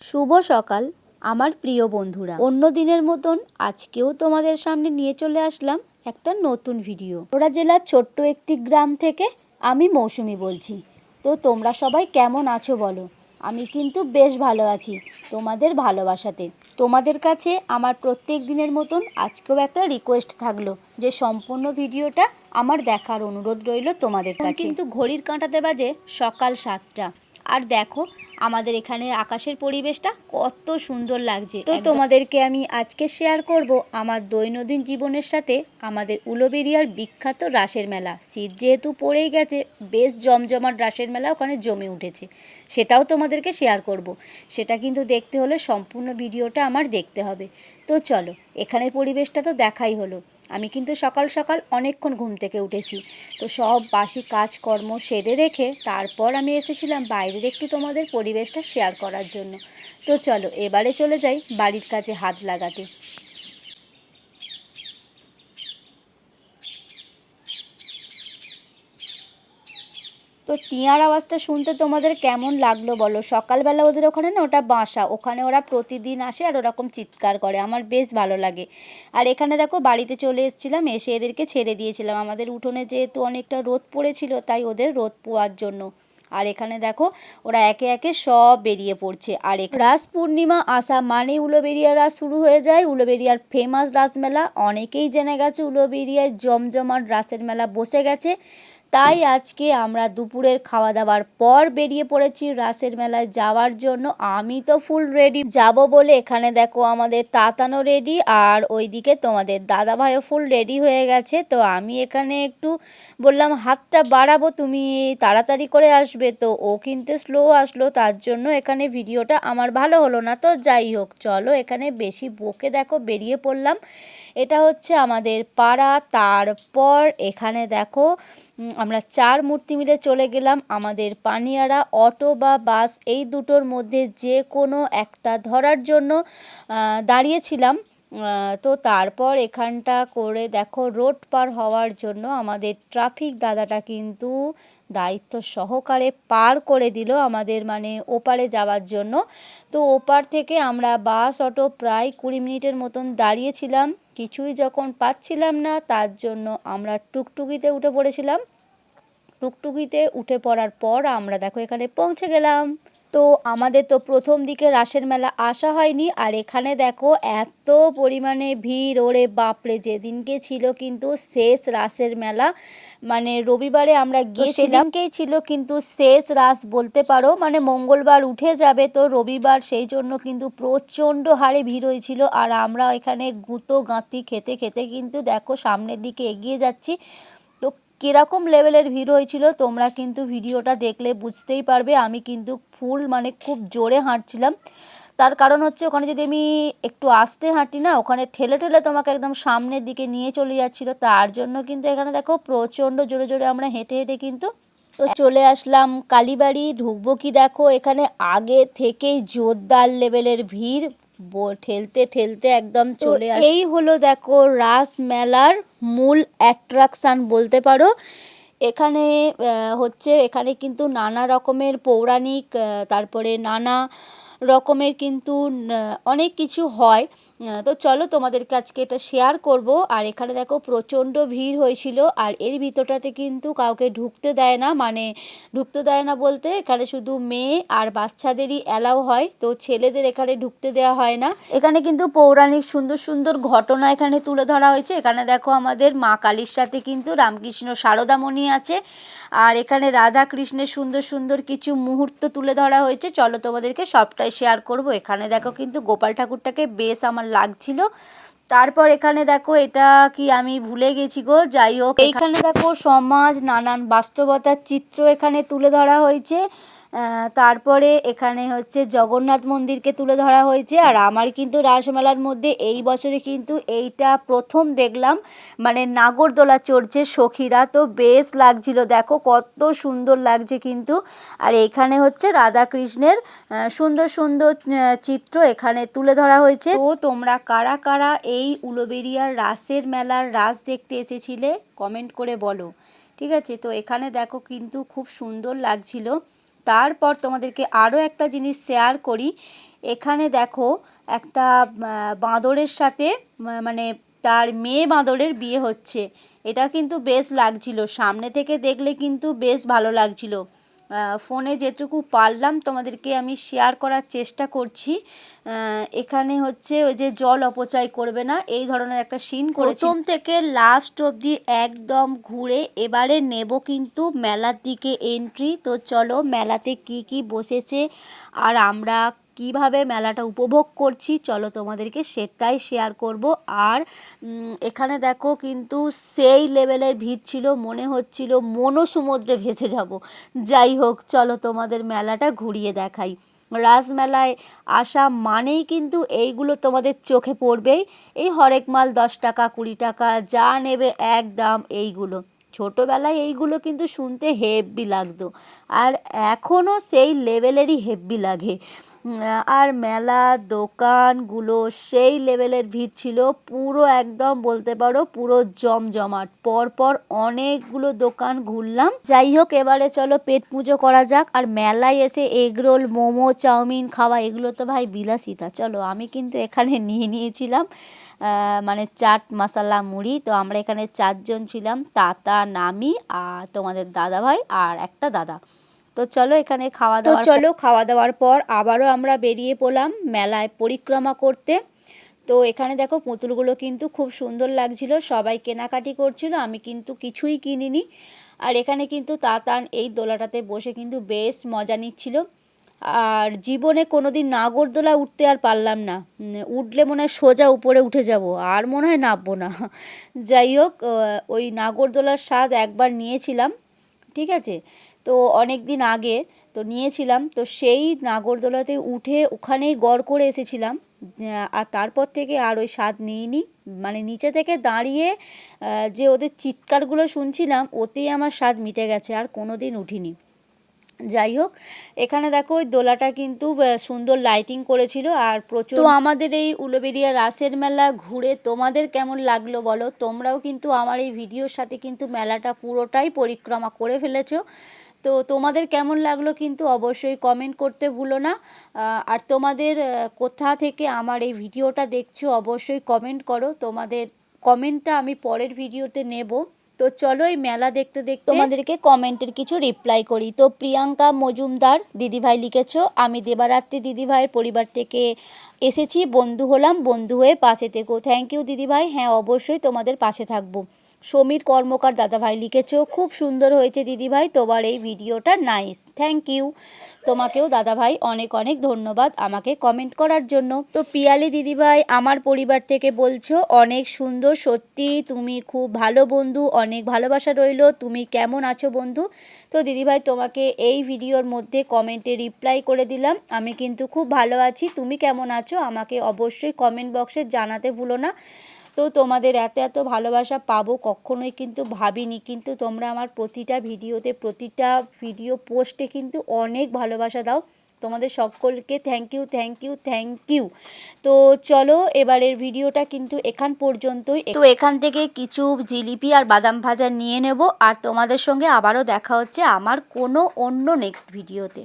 শুভ সকাল, আমার প্রিয় বন্ধুরা। অন্য দিনের মতন আজকেও তোমাদের সামনে নিয়ে চলে আসলাম একটা নতুন ভিডিও ওরা জেলার ছোট্ট একটি গ্রাম থেকে আমি মৌসুমি বলছি। তো তোমরা সবাই কেমন আছো বলো? আমি কিন্তু বেশ ভালো আছি, তোমাদের ভালোবাসাতে। তোমাদের কাছে আমার প্রত্যেক দিনের মতন আজকেও একটা রিকোয়েস্ট থাকল যে সম্পূর্ণ ভিডিওটা আমার দেখার অনুরোধ রইল তোমাদের কাছে। কিন্তু ঘড়ির কাঁটাতে বাজে সকাল সাতটা। আর দেখো আমাদের এখানে আকাশের পরিবেশটা কত সুন্দর লাগছে। তো তোমাদেরকে আমি আজকে শেয়ার করব আমার দৈনন্দিন জীবনের সাথে আমাদের উলোবেরিয়ার বিখ্যাত রাসের মেলা। শীত যেহেতু পড়েই গেছে বেশ জমজমাট রাসের মেলা ওখানে জমে উঠেছে। সেটাও তোমাদেরকে শেয়ার করব। সেটা কিন্তু দেখতে হলে সম্পূর্ণ ভিডিওটা আমার দেখতে হবে। তো চলো এখানের পরিবেশটা তো দেখাই হলো। আমি কিন্তু সকাল সকাল অনেকক্ষণ ঘুম থেকে উঠেছি। তো সব বাসি কাজকর্ম সেরে রেখে তারপর আমি এসেছিলাম বাইরের একটু তোমাদের পরিবেশটা শেয়ার করার জন্য। তো চলো, এবারে চলে যাই বাড়ির কাজে হাত লাগাতে। তো টিয়ার আওয়াজটা শুনতে তোমাদের কেমন লাগল বলো? সকালবেলা ওদের ওখানে না ওটা বাসা, ওখানে ওরা প্রতিদিন আসে আর ওরকম চিৎকার করে, আমার বেশ ভালো লাগে। আর এখানে দেখো বাড়িতে চলে এসেছিলাম, এসে এদেরকে ছেড়ে দিয়েছিলাম। আমাদের উঠোনে যেহেতু অনেকটা রোদ পড়েছিল, তাই ওদের রোদ পোয়ার জন্য। আর এখানে দেখো ওরা একে একে সব বেরিয়ে পড়ছে। আর এক রাস পূর্ণিমা আসা মানে উলোবেরিয়া রাস শুরু হয়ে যায়। উলোবেরিয়ার ফেমাস রাস মেলা, অনেকেই জেনে গেছে উলোবেরিয়ায় জমজমাট রাসের মেলা বসে গেছে। তাই আজকে আমরা দুপুরের খাওয়া দাওয়ার পর বেরিয়ে পড়েছি রাসের মেলায় যাওয়ার জন্য। আমি তো ফুল রেডি যাব বলে এখানে দেখো আমাদের তাতানো রেডি আর ওইদিকে তোমাদের দাদা ভাইও ফুল রেডি হয়ে গেছে। তো আমি এখানে একটু বললাম, হাতটা বাড়াবো, তুমি তাড়াতাড়ি করে আসবে। তো ও কিন্তু স্লো আসলো, তার জন্য এখানে ভিডিওটা আমার ভালো হলো না। তো যাই হোক, চলো এখানে বেশি বকে দেখো, বেরিয়ে পড়লাম। এটা হচ্ছে আমাদের পাড়া। তারপর এখানে দেখো আমরা চার মূর্তি মিলে চলে গেলাম আমাদের পানিয়ারা অটো বা বাস এই দুটোর মধ্যে যে কোনো একটা ধরার জন্য দাঁড়িয়েছিলাম। তো তারপর এখানটা করে দেখো রোড পার হওয়ার জন্য আমাদের ট্রাফিক দাদাটা কিন্তু দায়িত্ব সহকারে পার করে দিল আমাদের মানে ওপারে যাওয়ার জন্য। তো ওপার থেকে আমরা বাস, অটো প্রায় কুড়ি মিনিটের মতন দাঁড়িয়েছিলাম। কিছুই যখন পাচ্ছিলাম না, তার জন্য আমরা টুকটুকিতে উঠে পড়েছিলাম। টুকটুকিতে উঠে পড়ার পর আমরা দেখো এখানে পৌঁছে গেলাম। তো আমাদের তো প্রথম দিকে রাসের মেলা আসা হয়নি আর এখানে দেখো এত পরিমাণে ভিড় ওরে বাপরে যেদিনকে ছিল কিন্তু শেষ রাসের মেলা। মানে রবিবারে আমরা গিয়ে সেদিনকেই ছিল কিন্তু শেষ রাস বলতে পারো মানে মঙ্গলবার উঠে যাবে তো রবিবার সেই জন্য কিন্তু প্রচণ্ড হারে ভিড় হয়েছিল। আর আমরা এখানে গুঁতো গাঁতি খেতে খেতে কিন্তু দেখো সামনের দিকে এগিয়ে যাচ্ছি। কীরকম লেভেলের ভিড় হয়েছিল, তোমরা কিন্তু ভিডিওটা দেখলে বুঝতেই পারবে। আমি কিন্তু ফুল মানে খুব জোরে হাঁটছিলাম। তার কারণ হচ্ছে ওখানে যদি আমি একটু আস্তে হাঁটি না, ওখানে ঠেলে ঠেলে তোমাকে একদম সামনের দিকে নিয়ে চলে যাচ্ছিল। তার জন্য কিন্তু এখানে দেখো প্রচণ্ড জোরে জোরে আমরা হেঁটে হেঁটে কিন্তু তো চলে আসলাম কালীবাড়ি। ঢুকবো কি দেখো? এখানে আগে থেকেই জোরদার লেভেলের ভিড়। ঠেলতে ঠেলতে একদম চলে আসে এই হলো দেখো রাস মেলার মূল অ্যাট্রাকশান বলতে পারো। এখানে হচ্ছে এখানে কিন্তু নানা রকমের পৌরাণিক তারপরে নানা রকমের কিন্তু অনেক কিছু হয়। তো চলো তোমাদেরকে আজকে এটা শেয়ার করব। আর এখানে দেখো প্রচণ্ড ভিড় হয়েছিল, আর এর ভিতরটাতে কিন্তু কাউকে ঢুকতে দেয় না। মানে ঢুকতে দেয় না বলতে এখানে শুধু মেয়ে আর বাচ্চাদেরই অ্যালাউ হয়, তো ছেলেদের এখানে ঢুকতে দেওয়া হয় না। এখানে কিন্তু পৌরাণিক সুন্দর সুন্দর ঘটনা এখানে তুলে ধরা হয়েছে। এখানে দেখো আমাদের মা কালীর সাথে কিন্তু রামকৃষ্ণ সারদামণি আছে, আর এখানে রাধা কৃষ্ণের সুন্দর সুন্দর কিছু মুহূর্ত তুলে ধরা হয়েছে। চলো তোমাদেরকে সবটাই শেয়ার করব। এখানে দেখো কিন্তু গোপাল ঠাকুরটাকে বেশ আমার লাগছিল। তারপর এখানে দেখো, এটা কি আমি ভুলে গেছি গো, যাই হোক, এখানে দেখো সমাজ, নানান বাস্তবতার চিত্র এখানে তুলে ধরা হয়েছে। তারপরে এখানে হচ্ছে জগন্নাথ মন্দিরকে তুলে ধরা হয়েছে। আর আমার কিন্তু রাসমেলার মধ্যে এই বছরে কিন্তু এইটা প্রথম দেখলাম। মানে নাগরদোলা চড়ছে সখীরা। তো বেশ লাগছিল। দেখো কত সুন্দর লাগছে কিন্তু। আর এখানে হচ্ছে রাধাকৃষ্ণের সুন্দর সুন্দর চিত্র এখানে তুলে ধরা হয়েছে। তো তোমরা কারা কারা এই উলোবেরিয়ার রাসের মেলার রাস দেখতে এসেছিলে, কমেন্ট করে বলো। ঠিক আছে? তো এখানে দেখো কিন্তু খুব সুন্দর লাগছিল। তারপর তোমাদেরকে আরও একটা জিনিস শেয়ার করি। এখানে দেখো, একটা বাঁদরের সাথে মানে তার মেয়ে বাঁদরের বিয়ে হচ্ছে। এটা কিন্তু বেশ লাগছিল। সামনে থেকে দেখলে কিন্তু বেশ ভালো লাগছিল। ফোনে যেটুকু পারলাম তোমাদেরকে আমি শেয়ার করার চেষ্টা করছি। এখানে হচ্ছে ওই যে জল অপচয় করবে না, এই ধরনের একটা সিন করেছি। প্রথম থেকে লাস্ট অবধি একদম ঘুরে এবারে নেব কিন্তু মেলার দিকে এন্ট্রি তো চলো মেলাতে কি কি বসেছে, আর আমরা কীভাবে মেলাটা উপভোগ করছি, চলো তোমাদেরকে সেটাই শেয়ার করব। আর এখানে দেখো কিন্তু সেই লেভেলের ভিড় ছিল, মনে হচ্ছিল মনোসমুদ্রে ভেসে যাব। যাই হোক, চলো তোমাদের মেলাটা ঘুরিয়ে দেখাই। রাসমেলায় আসা মানেই কিন্তু এইগুলো তোমাদের চোখে পড়বেই। এই হরেক মাল দশ টাকা, কুড়ি টাকা, যা নেবে এক দাম এইগুলো। ছোটোবেলায় এইগুলো কিন্তু শুনতে হেব্বি লাগতো। আর এখনও সেই লেভেলেরই হেব্বি লাগে। আর মেলা, দোকানগুলো সেই লেভেলের ভিড় ছিল। পুরো একদম বলতে পারো পুরো জমজমাট। পরপর অনেকগুলো দোকান ঘুরলাম। যাই হোক, এবারে চলো পেট পুজো করা যাক। আর মেলায় এসে এগরোল মোমো, চাউমিন, খাওয়া, এগুলো তো ভাই বিলাসিতা। চলো, আমি কিন্তু এখানে নিয়ে নিয়েছিলাম। মানে চাট মশলা মুড়ি। তো আমরা এখানে চারজন ছিলাম তাতা নামি আর তোমাদের দাদা ভাই আর একটা দাদা। তো চলো এখানে খাওয়া দাওয়া চলো খাওয়া দাওয়ার পর আবারও আমরা বেরিয়ে পড়লাম মেলায় পরিক্রমা করতে। তো এখানে দেখো পুতুলগুলো কিন্তু খুব সুন্দর লাগছিল সবাই কেনাকাটি করছিল আমি কিন্তু কিছুই কিনিনি। আর এখানে কিন্তু তাতান এই দোলাটাতে বসে কিন্তু বেশ মজা নিচ্ছিল। আর জীবনে কোনো কোনোদিন নাগরদোলা উঠতে আর পারলাম না। উঠলে মনে হয় সোজা উপরে উঠে যাব, আর মনে হয় নামবো না। যাই হোক ওই নাগরদোলার স্বাদ একবার নিয়েছিলাম, ঠিক আছে? তো অনেক দিন আগে তো নিয়েছিলাম, তো সেই নাগরদোলাতে উঠে ওখানেই গড় করে এসেছিলাম আর তারপর থেকে আর ওই স্বাদ নিইনি। মানে নিচে থেকে দাঁড়িয়ে যে ওদের চিৎকারগুলো শুনছিলাম, ওতেই আমার স্বাদ মিটে গেছে, আর কোনো দিন উঠিনি। যাই হোক, এখানে দেখো ওই দোলাটা কিন্তু সুন্দর লাইটিং করেছিল আর প্রচুর তো আমাদের এই উলুবেরিয়া রাসের মেলা ঘুরে তোমাদের কেমন লাগল বলো? তোমরাও কিন্তু আমার এই ভিডিওর সাথে কিন্তু মেলাটা পুরোটাই পরিক্রমা করে ফেলেছো। তো তোমাদের কেমন লাগল কিন্তু অবশ্যই কমেন্ট করতে ভুলো না। আর তোমাদের কোথা থেকে আমার এই ভিডিওটা দেখছ অবশ্যই কমেন্ট করো। তোমাদের কমেন্টটা আমি পরের ভিডিওতে নেব। তো চলো এই মেলা দেখতে দেখতে তোমাদেরকে কমেন্টের কিছু রিপ্লাই করি। তো প্রিয়াঙ্কা মজুমদার, দিদিভাই লিখেছো, আমি দেবারাত্রি দিদিভাইয়ের পরিবার থেকে এসেছি, বন্ধু হলাম, বন্ধু হয়ে পাশে থেকো। থ্যাংক ইউ দিদিভাই হ্যাঁ অবশ্যই তোমাদের পাশে থাকব। সমীর কর্মকার দাদাভাই লিখেছ। খুব সুন্দর হয়েছে দিদিভাই, তোমার এই ভিডিওটা নাইস থ্যাংক ইউ তোমাকেও দাদাভাই অনেক অনেক ধন্যবাদ আমাকে কমেন্ট করার জন্য। তো পিয়ালি দিদিভাই, আমার পরিবার থেকে বলছো, অনেক সুন্দর, সত্যি তুমি খুব ভালো বন্ধু, অনেক ভালোবাসা রইল, তুমি কেমন আছো বন্ধু? তো দিদিভাই, তোমাকে এই ভিডিওর মধ্যে কমেন্টে রিপ্লাই করে দিলাম। আমি কিন্তু খুব ভালো আছি, তুমি কেমন আছো? আমাকে অবশ্যই কমেন্ট বক্সে জানাতে ভুলো না। তো তোমাদের এত এত ভালোবাসা পাবো কখনোই কিন্তু ভাবিনি। কিন্তু তোমরা আমার প্রতিটা ভিডিওতে, প্রতিটা ভিডিও পোস্টে কিন্তু অনেক ভালোবাসা দাও। তোমাদের সকলকে thank you thank you thank you তো চলো, এবারের ভিডিওটা কিন্তু এখান পর্যন্তই। তো এখান থেকে কিছু জিলিপি আর বাদাম ভাজা নিয়ে নেব। আর তোমাদের সঙ্গে আবারও দেখা হচ্ছে আমার কোনো অন্য নেক্সট ভিডিওতে।